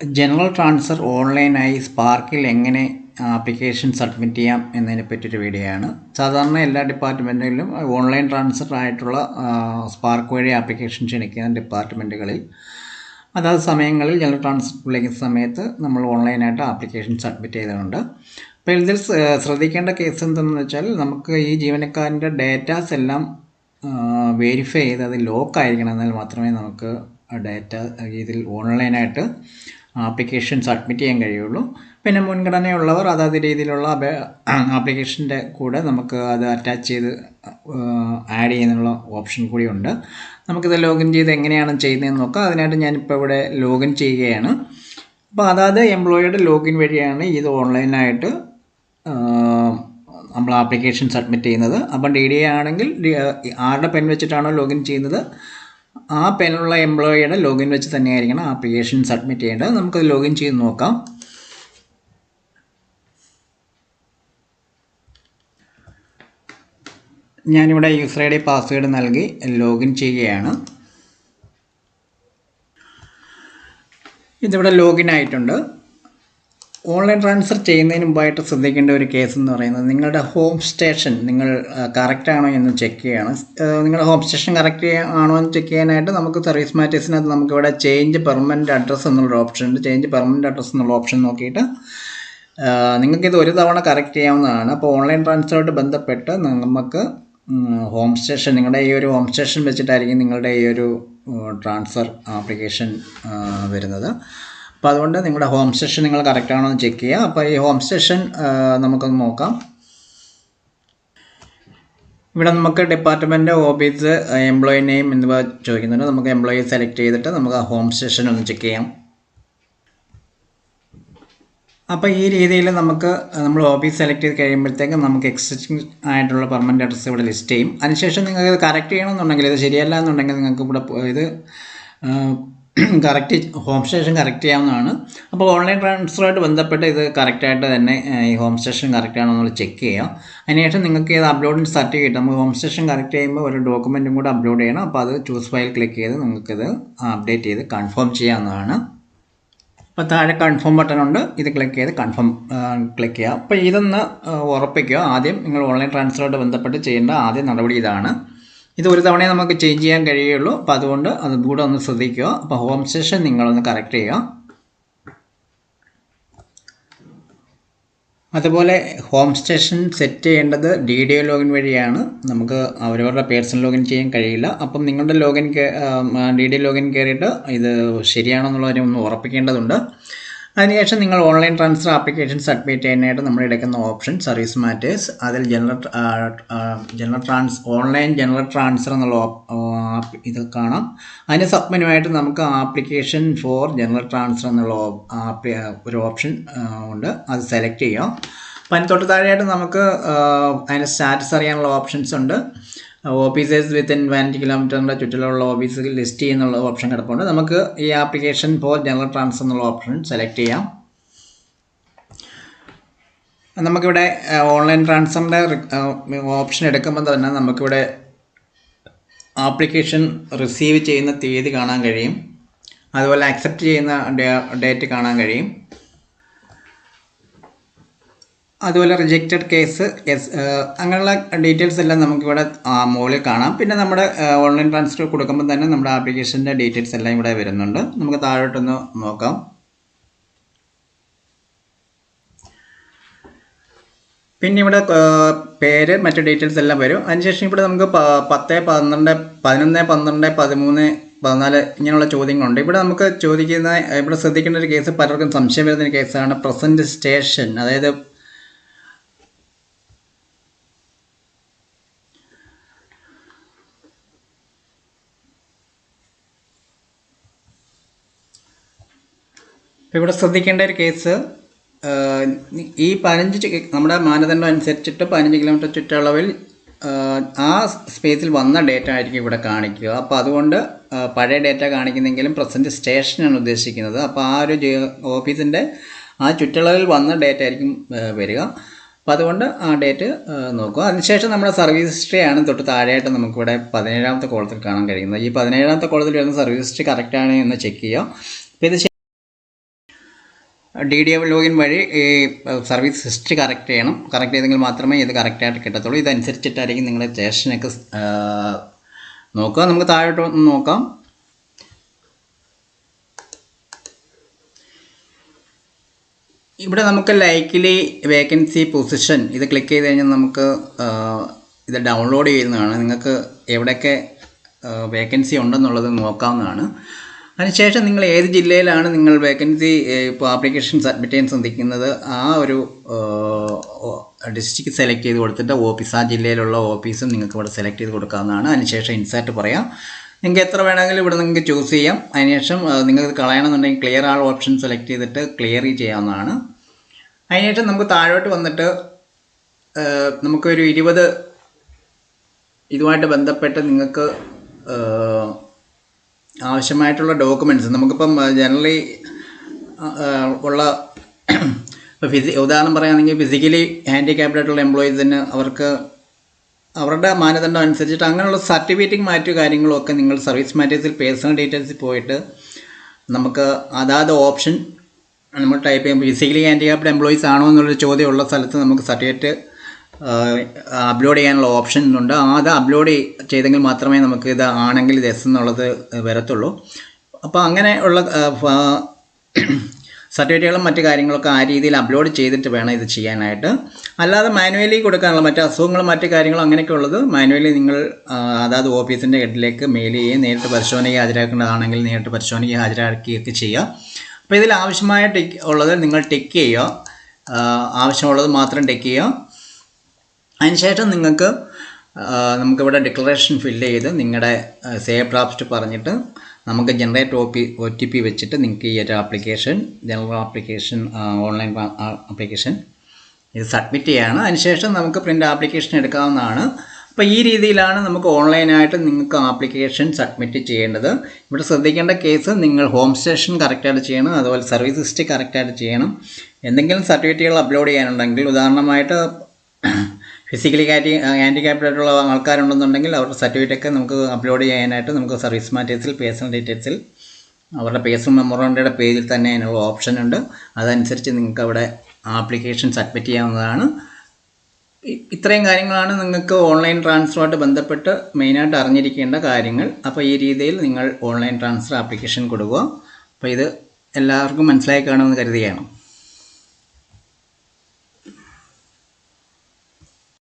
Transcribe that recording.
General transfer ഓൺലൈനായി സ്പാർക്കിൽ എങ്ങനെ application submit ചെയ്യാം എന്നതിനെ പറ്റിയൊരു വീഡിയോ ആണ്. സാധാരണ എല്ലാ ഡിപ്പാർട്ട്മെന്റുകളിലും ഓൺലൈൻ ട്രാൻസ്ഫർ ആയിട്ടുള്ള സ്പാർക്ക് വഴി ആപ്ലിക്കേഷൻ ക്ഷണിക്കുന്ന ഡിപ്പാർട്ട്മെന്റുകളിൽ അതാത് സമയങ്ങളിൽ ജനറൽ ട്രാൻസ്ഫർ വിളിക്കുന്ന സമയത്ത് നമ്മൾ ഓൺലൈനായിട്ട് ആപ്ലിക്കേഷൻ സബ്മിറ്റ് ചെയ്തിട്ടുണ്ട്. അപ്പോൾ ഇതിൽ ശ്രദ്ധിക്കേണ്ട കേസ് എന്തെന്ന് വെച്ചാൽ നമുക്ക് ഈ ജീവനക്കാരന്റെ ഡേറ്റാസ് എല്ലാം വെരിഫൈ ചെയ്ത് അത് ലോക്ക് ആയിരിക്കണം എന്നാൽ മാത്രമേ നമുക്ക് ഡേറ്റ ഇതിൽ ഓൺലൈനായിട്ട് ആപ്ലിക്കേഷൻ സബ്മിറ്റ് ചെയ്യാൻ കഴിയുള്ളൂ. പിന്നെ മുൻഗണനയുള്ളവർ അതാത് രീതിയിലുള്ള ആപ്ലിക്കേഷന്റെ കൂടെ നമുക്ക് അത് അറ്റാച്ച് ചെയ്ത് ആഡ് ചെയ്യുന്നുള്ള ഓപ്ഷൻ കൂടിയുണ്ട് നമുക്കിത് ലോഗിൻ ചെയ്ത് എങ്ങനെയാണ് ചെയ്യുന്നതെന്ന് നോക്കാം. അതിനായിട്ട് ഞാനിപ്പോൾ ഇവിടെ ലോഗിൻ ചെയ്യുകയാണ്. അപ്പോൾ അതാത് എംപ്ലോയിയുടെ ലോഗിൻ വഴിയാണ് ഇത് ഓൺലൈനായിട്ട് നമ്മൾ ആപ്ലിക്കേഷൻ സബ്മിറ്റ് ചെയ്യുന്നത്. അപ്പം ഡി ഡി ആണെങ്കിൽ ആരുടെ പെൻ വെച്ചിട്ടാണോ ലോഗിൻ ചെയ്യുന്നത്? ആ പെനുള്ള എംപ്ലോയിയുടെ ലോഗിൻ വെച്ച് തന്നെയായിരിക്കണം ആപ്ലിക്കേഷൻ സബ്മിറ്റ് ചെയ്യേണ്ടത്. നമുക്കത് ലോഗിൻ ചെയ്ത് നോക്കാം. ഞാനിവിടെ യൂസർ ഐ ഡി പാസ്വേഡ് നൽകി ലോഗിൻ ചെയ്യുകയാണ്. ഇതിവിടെ ലോഗിൻ ആയിട്ടുണ്ട്. ഓൺലൈൻ ട്രാൻസ്ഫർ ചെയ്യുന്നതിന് മുമ്പായിട്ട് ശ്രദ്ധിക്കേണ്ട ഒരു കേസ് എന്ന് പറയുന്നത് നിങ്ങളുടെ ഹോം സ്റ്റേഷൻ നിങ്ങൾ കറക്റ്റ് ആണോ എന്ന് ചെക്ക് ചെയ്യണം. നിങ്ങളുടെ ഹോം സ്റ്റേഷൻ കറക്റ്റ് ആണോ എന്ന് ചെക്ക് ചെയ്യാനായിട്ട് നമുക്ക് സർവീസ് മാറ്റേഴ്സിനകത്ത് നമുക്കിവിടെ ചേഞ്ച് പെർമനന്റ് അഡ്രസ്സ് എന്നുള്ളൊരു ഓപ്ഷൻ ഉണ്ട്. ചേഞ്ച് പെർമനന്റ് അഡ്രസ്സ് എന്നുള്ള ഓപ്ഷൻ നോക്കിയിട്ട് നിങ്ങൾക്കിത് ഒരു തവണ കറക്റ്റ് ചെയ്യാവുന്നതാണ്. അപ്പോൾ ഓൺലൈൻ ട്രാൻസ്ഫറുമായിട്ട് ബന്ധപ്പെട്ട് നമുക്ക് ഹോം സ്റ്റേഷൻ നിങ്ങളുടെ ഈ ഒരു ഹോം സ്റ്റേഷൻ വെച്ചിട്ടായിരിക്കും നിങ്ങളുടെ ഈ ഒരു ട്രാൻസ്ഫർ ആപ്ലിക്കേഷൻ വരുന്നത്. അപ്പോൾ അതുകൊണ്ട് നിങ്ങളുടെ ഹോം സ്റ്റേഷൻ നിങ്ങൾ കറക്റ്റ് ആണോ എന്ന് ചെക്ക് ചെയ്യുക അപ്പോൾ ഈ ഹോം സ്റ്റേഷൻ നമുക്കൊന്ന് നോക്കാം. ഇവിടെ നമുക്ക് ഡിപ്പാർട്ട്മെന്റ് ഓഫീസ് എംപ്ലോയി നെയിം എന്നിവ ചോദിക്കുന്നുണ്ട്. നമുക്ക് എംപ്ലോയി സെലക്ട് ചെയ്തിട്ട് നമുക്ക് ഹോം സ്റ്റേഷൻ ഒന്ന് ചെക്ക് ചെയ്യാം. അപ്പോൾ ഈ രീതിയിൽ നമുക്ക് നമ്മൾ ഓഫീസ് സെലക്ട് ചെയ്ത് കഴിയുമ്പോഴത്തേക്കും നമുക്ക് എക്സിസ്റ്റിംഗ് ആയിട്ടുള്ള പെർമനന്റ് അഡ്രസ്സ് ഇവിടെ ലിസ്റ്റ് ചെയ്യും. അതിനുശേഷം നിങ്ങൾക്ക് ഇത് കറക്റ്റ് ചെയ്യണമെന്നുണ്ടെങ്കിൽ ഇത് ശരിയല്ല എന്നുണ്ടെങ്കിൽ നിങ്ങൾക്ക് ഇവിടെ ഇത് കറക്റ്റ് ഹോം സ്റ്റേഷൻ കറക്റ്റ് ചെയ്യാവുന്നതാണ്. അപ്പോൾ ഓൺലൈൻ ട്രാൻസ്ഫറുമായിട്ട് ബന്ധപ്പെട്ട് ഇത് കറക്റ്റായിട്ട് തന്നെ ഈ ഹോം സ്റ്റേഷൻ കറക്റ്റ് ആണോ എന്നുള്ളത് ചെക്ക് ചെയ്യാം. അതിനുശേഷം നിങ്ങൾക്ക് ഇത് അപ്ലോഡിന്റെ സർട്ടിഫിക്കറ്റ് നമുക്ക് ഹോം സ്റ്റേഷൻ കറക്റ്റ് ചെയ്യുമ്പോൾ ഒരു ഡോക്യുമെന്റും കൂടെ അപ്ലോഡ് ചെയ്യണം. അപ്പോൾ അത് ചൂസ് ഫയൽ ക്ലിക്ക് ചെയ്ത് നിങ്ങൾക്കിത് അപ്ഡേറ്റ് ചെയ്ത് കൺഫേം ചെയ്യാവുന്നതാണ്. അപ്പോൾ താഴെ കൺഫേം ബട്ടൺ ഉണ്ട്. ഇത് ക്ലിക്ക് ചെയ്ത് കൺഫേം ക്ലിക്ക് ചെയ്യുക അപ്പോൾ ഇതൊന്ന് ഉറപ്പിക്കുക. ആദ്യം നിങ്ങൾ ഓൺലൈൻ ട്രാൻസ്ഫറുമായിട്ട് ബന്ധപ്പെട്ട് ചെയ്യേണ്ട ആദ്യ നടപടി ഇതാണ്. ഇത് ഒരു തവണയെ നമുക്ക് ചേഞ്ച് ചെയ്യാൻ കഴിയുള്ളൂ അപ്പോൾ അതുകൊണ്ട് അതും കൂടെ ഒന്ന് ശ്രദ്ധിക്കുക. അപ്പോൾ ഹോം സ്റ്റേഷൻ നിങ്ങളൊന്ന് കറക്റ്റ് ചെയ്യുക. അതുപോലെ ഹോം സ്റ്റേഷൻ സെറ്റ് ചെയ്യേണ്ടത് ഡി ഡി ഒ ലോഗിൻ വഴിയാണ്. നമുക്ക് അവരവരുടെ പേഴ്സണൽ ലോഗിൻ ചെയ്യാൻ കഴിയില്ല. അപ്പം നിങ്ങളുടെ ലോഗിൻ ഡി ഡി ലോഗിൻ കയറിയിട്ട് ഇത് ശരിയാണോ കാര്യം ഒന്ന് ഉറപ്പിക്കേണ്ടതുണ്ട്. അതിനുശേഷം നിങ്ങൾ ഓൺലൈൻ ട്രാൻസ്ഫർ ആപ്ലിക്കേഷൻ സബ്മിറ്റ് ചെയ്യാനായിട്ട് നമ്മൾ എടുക്കുന്ന ഓപ്ഷൻ സർവീസ് മാറ്റേഴ്സ് അതിൽ general general trans online general transfer എന്നുള്ള ഇത് കാണാം. അതിന് സബ്മിനുമായിട്ട് നമുക്ക് ആപ്ലിക്കേഷൻ ഫോർ ജനറൽ ട്രാൻസ്ഫർ എന്നുള്ള ഒരു ഓപ്ഷൻ ഉണ്ട്. അത് സെലക്ട് ചെയ്യാം. അപ്പം അതിന് തൊട്ട് താഴെയായിട്ട് നമുക്ക് അതിന്റെ സ്റ്റാറ്റസ് അറിയാനുള്ള ഓപ്ഷൻസ് ഉണ്ട്. ഓഫീസേഴ്സ് വിത്തിൻ പതിനഞ്ച് കിലോമീറ്ററിന്റെ ചുറ്റിലുള്ള ഓഫീസുകൾ ലിസ്റ്റ് ചെയ്യുന്നുള്ള ഓപ്ഷൻ കിടപ്പുണ്ട്. നമുക്ക് ഈ ആപ്ലിക്കേഷൻ ഫോർ ജനറൽ ട്രാൻസ്ഫർ എന്നുള്ള ഓപ്ഷൻ സെലക്ട് ചെയ്യാം. നമുക്കിവിടെ ഓൺലൈൻ ട്രാൻസ്ഫറിന്റെ ഓപ്ഷൻ എടുക്കുമ്പോൾ തന്നെ നമുക്കിവിടെ ആപ്ലിക്കേഷൻ റിസീവ് ചെയ്യുന്ന തീയതി കാണാൻ കഴിയും. അതുപോലെ അക്സെപ്റ്റ് ചെയ്യുന്ന ഡേറ്റ് കാണാൻ കഴിയും. അതുപോലെ റിജക്റ്റഡ് കേസ് എസ് അങ്ങനെയുള്ള ഡീറ്റെയിൽസ് എല്ലാം നമുക്കിവിടെ മുകളിൽ കാണാം. പിന്നെ നമ്മുടെ ഓൺലൈൻ ട്രാൻസ്ഫർ കൊടുക്കുമ്പോൾ തന്നെ നമ്മുടെ ആപ്ലിക്കേഷന്റെ ഡീറ്റെയിൽസ് എല്ലാം ഇവിടെ വരുന്നുണ്ട്. നമുക്ക് താഴോട്ടൊന്ന് നോക്കാം. പിന്നെ ഇവിടെ പേര് മറ്റു ഡീറ്റെയിൽസ് എല്ലാം വരും. അതിനുശേഷം ഇവിടെ നമുക്ക് പത്ത് പന്ത്രണ്ട് പതിനൊന്ന് പന്ത്രണ്ട് പതിമൂന്ന് പതിനാല് ഇങ്ങനെയുള്ള ചോദ്യങ്ങളുണ്ട്. ഇവിടെ നമുക്ക് ചോദിക്കുന്ന ഇവിടെ ശ്രദ്ധിക്കേണ്ട ഒരു കേസ് പലർക്കും സംശയം വരുന്ന ഒരു കേസാണ് പ്രസന്റ് സ്റ്റേഷൻ അതായത് ഇവിടെ ശ്രദ്ധിക്കേണ്ട ഒരു കേസ് ഈ പതിനഞ്ച് നമ്മുടെ മാനദണ്ഡം അനുസരിച്ചിട്ട് പതിനഞ്ച് കിലോമീറ്റർ ചുറ്റളവിൽ ആ സ്പേസിൽ വന്ന ഡേറ്റ ആയിരിക്കും ഇവിടെ കാണിക്കുക. അപ്പോൾ അതുകൊണ്ട് പഴയ ഡേറ്റ കാണിക്കുന്നെങ്കിലും പ്രസന്റ് സ്റ്റേഷനാണ് ഉദ്ദേശിക്കുന്നത്. അപ്പോൾ ആ ഒരു ഓഫീസിന്റെ ആ ചുറ്റളവിൽ വന്ന ഡേറ്റ ആയിരിക്കും വരിക. അപ്പോൾ അതുകൊണ്ട് ആ ഡേറ്റ് നോക്കുക. അതിനുശേഷം നമ്മുടെ സർവീസ് ഹിസ്റ്ററി ആണ് തൊട്ട് താഴെയായിട്ട് നമുക്കിവിടെ പതിനേഴാമത്തെ കോളത്തിൽ കാണാൻ കഴിയുന്നത്. ഈ പതിനേഴാമത്തെ കോളത്തിൽ വരുന്ന സർവീസ് ഹിസ്റ്ററി കറക്റ്റാണ് എന്ന് ചെക്ക് ചെയ്യുക. അപ്പോൾ ഇത് ഡി ഡി എഫ് ലോഗിൻ വഴി ഈ സർവീസ് ഹിസ്റ്ററി കറക്റ്റ് ചെയ്യണം. കറക്റ്റ് ചെയ്തെങ്കിൽ മാത്രമേ ഇത് കറക്റ്റായിട്ട് കിട്ടത്തുള്ളൂ. ഇതനുസരിച്ചിട്ടായിരിക്കും നിങ്ങളുടെ സ്റ്റേഷനൊക്കെ നോക്കുക. നമുക്ക് താഴോട്ട് ഒന്ന് നോക്കാം. ഇവിടെ നമുക്ക് ലൈക്കിലി വേക്കൻസി പൊസിഷൻ ഇത് ക്ലിക്ക് ചെയ്ത് കഴിഞ്ഞാൽ നമുക്ക് ഇത് ഡൗൺലോഡ് ചെയ്യുന്നതാണ്. നിങ്ങൾക്ക് എവിടെയൊക്കെ വേക്കൻസി ഉണ്ടെന്നുള്ളത് നോക്കാവുന്നതാണ്. അതിനുശേഷം നിങ്ങൾ ഏത് ജില്ലയിലാണ് നിങ്ങൾ വേക്കൻസി ഇപ്പോൾ ആപ്ലിക്കേഷൻ സബ്മിറ്റ് ചെയ്യാൻ ശ്രദ്ധിക്കുന്നത് ആ ഒരു ഡിസ്ട്രിക്ട് സെലക്ട് ചെയ്ത് കൊടുത്തിട്ട് ഓഫീസ് ആ ജില്ലയിലുള്ള ഓഫീസും നിങ്ങൾക്ക് ഇവിടെ സെലക്ട് ചെയ്ത് കൊടുക്കാവുന്നതാണ്. അതിനുശേഷം ഇൻസേർട്ട് പറയാം. നിങ്ങൾക്ക് എത്ര വേണമെങ്കിലും ഇവിടെ നിങ്ങൾക്ക് ചൂസ് ചെയ്യാം. അതിനുശേഷം നിങ്ങൾ നിങ്ങൾക്ക് കളയണമെന്നുണ്ടെങ്കിൽ ക്ലിയർ ആൾ ഓപ്ഷൻ സെലക്ട് ചെയ്തിട്ട് ക്ലിയർ ചെയ്യാവുന്നതാണ്. അതിനുശേഷം നമുക്ക് താഴോട്ട് വന്നിട്ട് നമുക്കൊരു ഇരുപത് ഇതുമായിട്ട് ബന്ധപ്പെട്ട് നിങ്ങൾക്ക് ആവശ്യമായിട്ടുള്ള ഡോക്യുമെന്റ്സ് നമുക്കിപ്പം ജനറലി ഉള്ള ഇപ്പോൾ ഫിസി ഉദാഹരണം പറയുകയാണെങ്കിൽ ഫിസിക്കലി ഹാൻഡിക്യാപ്ഡ് ആയിട്ടുള്ള എംപ്ലോയീസിന് അവർക്ക് അവരുടെ മാനദണ്ഡം അനുസരിച്ചിട്ട് അങ്ങനെയുള്ള സർട്ടിഫിക്കറ്റും മറ്റു കാര്യങ്ങളും ഒക്കെ നിങ്ങൾ സർവീസ് മാറ്റേഴ്സിൽ പേഴ്സണൽ ഡീറ്റെയിൽസിൽ പോയിട്ട് നമുക്ക് അതാത് ഓപ്ഷൻ നമ്മൾ ടൈപ്പ് ചെയ്യുമ്പോൾ ഫിസിക്കലി ഹാൻഡിക്യാപ്ഡ് എംപ്ലോയീസ് ആണോ എന്നുള്ളൊരു ചോദ്യമുള്ള സ്ഥലത്ത് നമുക്ക് സർട്ടിഫിക്കറ്റ് അപ്ലോഡ് ചെയ്യാനുള്ള ഓപ്ഷൻ ഉണ്ട് അത് അപ്ലോഡ് ചെയ്തെങ്കിൽ മാത്രമേ നമുക്ക് ഇത് ആണെങ്കിൽ ഇത് എസ് എന്നുള്ളത് വരത്തുള്ളൂ. അപ്പോൾ അങ്ങനെ ഉള്ള സർട്ടിഫിക്കറ്റുകളും മറ്റു കാര്യങ്ങളൊക്കെ ആ രീതിയിൽ അപ്ലോഡ് ചെയ്തിട്ട് വേണം ഇത് ചെയ്യാനായിട്ട്. അല്ലാതെ മാനുവലി കൊടുക്കാനുള്ള മറ്റ് അസുഖങ്ങളും മറ്റു കാര്യങ്ങളും അങ്ങനെയൊക്കെ ഉള്ളത് മാനുവലി നിങ്ങൾ അതാത് ഓഫീസിന്റെ ഹെഡിലേക്ക് മെയിൽ ചെയ്യുകയും നേരിട്ട് പരിശോധനയ്ക്ക് ഹാജരാക്കേണ്ടതാണെങ്കിൽ നേരിട്ട് പരിശോധനയ്ക്ക് ഹാജരാക്കുകയൊക്കെ ചെയ്യുക. അപ്പോൾ ഇതിൽ ആവശ്യമായ ടിക്ക് ഉള്ളത് നിങ്ങൾ ടിക്ക് ചെയ്യുക. ആവശ്യമുള്ളത് മാത്രം ടിക്ക് ചെയ്യുക. അതിനുശേഷം നിങ്ങൾക്ക് നമുക്കിവിടെ ഡിക്ലറേഷൻ ഫില്ല് ചെയ്ത് നിങ്ങളുടെ സേവ് ഡ്രാഫ്റ്റ് പറഞ്ഞിട്ട് നമുക്ക് generate O P O T P വെച്ചിട്ട് നിങ്ങൾക്ക് ഈ ഒരു application general application online application ഇത് സബ്മിറ്റ് ചെയ്യാണ്. അതിനുശേഷം നമുക്ക് പ്രിന്റ് ആപ്ലിക്കേഷൻ എടുക്കാവുന്നതാണ്. അപ്പോൾ ഈ രീതിയിലാണ് നമുക്ക് ഓൺലൈനായിട്ട് നിങ്ങൾക്ക് ആപ്ലിക്കേഷൻ സബ്മിറ്റ് ചെയ്യേണ്ടത്. ഇവിടെ ശ്രദ്ധിക്കേണ്ട കേസ് നിങ്ങൾ ഹോം സ്റ്റേഷൻ കറക്റ്റായിട്ട് ചെയ്യണം അതുപോലെ സർവീസ് ഹിസ്റ്ററി കറക്റ്റായിട്ട് ചെയ്യണം. എന്തെങ്കിലും സർട്ടിഫിക്കറ്റുകൾ അപ്ലോഡ് ചെയ്യാനുണ്ടെങ്കിൽ ഉദാഹരണമായിട്ട് ഫിസിക്കലി കാറ്റി ഹാൻഡിക്യാപ്ഡ് ആയിട്ടുള്ള ആൾക്കാരുണ്ടെന്നുണ്ടെങ്കിൽ അവരുടെ സർട്ടിഫിക്കറ്റൊക്കെ നമുക്ക് അപ്ലോഡ് ചെയ്യാനായിട്ട് നമുക്ക് സർവീസ് മാറ്റേഴ്സിൽ പേഴ്സണൽ ഡീറ്റെയിൽസിൽ അവരുടെ പേഴ്സണൽ മെമ്മോറണ്ടയുടെ പേജിൽ തന്നെ അതിനുള്ള ഓപ്ഷൻ ഉണ്ട്. അതനുസരിച്ച് നിങ്ങൾക്ക് അവിടെ ആപ്ലിക്കേഷൻ സബ്മിറ്റ് ചെയ്യാവുന്നതാണ്. ഇത്രയും കാര്യങ്ങളാണ് നിങ്ങൾക്ക് ഓൺലൈൻ ട്രാൻസ്ഫറുമായിട്ട് ബന്ധപ്പെട്ട് മെയിനായിട്ട് അറിഞ്ഞിരിക്കേണ്ട കാര്യങ്ങൾ. അപ്പോൾ ഈ രീതിയിൽ നിങ്ങൾ ഓൺലൈൻ ട്രാൻസ്ഫർ ആപ്ലിക്കേഷൻ കൊടുക്കുക. അപ്പോൾ ഇത് എല്ലാവർക്കും മനസ്സിലായി കാണുമെന്ന് കരുതുകയാണ്.